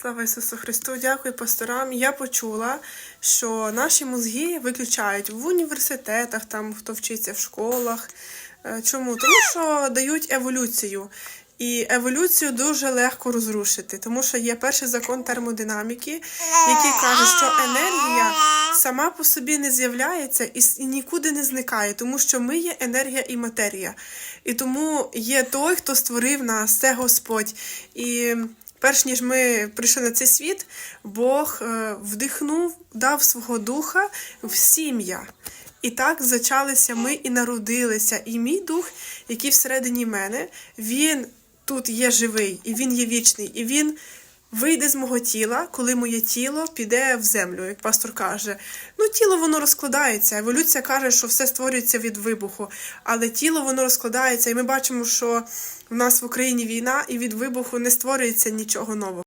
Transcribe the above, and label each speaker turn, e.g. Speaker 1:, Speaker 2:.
Speaker 1: Слава Ісусу Христу, дякую пасторам. Я почула, що наші мозги виключають в університетах, там хто вчиться в школах. Е, Чому? Тому що дають еволюцію. І еволюцію дуже легко розрушити, тому що є перший закон термодинаміки, який каже, що енергія сама по собі не з'являється і, нікуди не зникає, тому що ми є енергія і матерія. І тому є той, хто створив нас, це Господь. І перш ніж ми прийшли на цей світ, Бог е, вдихнув, дав свого духа в сім'я. І так зачалися ми і народилися. І мій дух, який всередині мене, він тут є живий, і він є вічний, і він вийде з мого тіла, коли моє тіло піде в землю, як пастор каже. Ну, тіло воно розкладається. Еволюція каже, що все створюється від вибуху, але тіло воно розкладається, і ми бачимо, що в нас в Україні війна, і від вибуху не створюється нічого нового.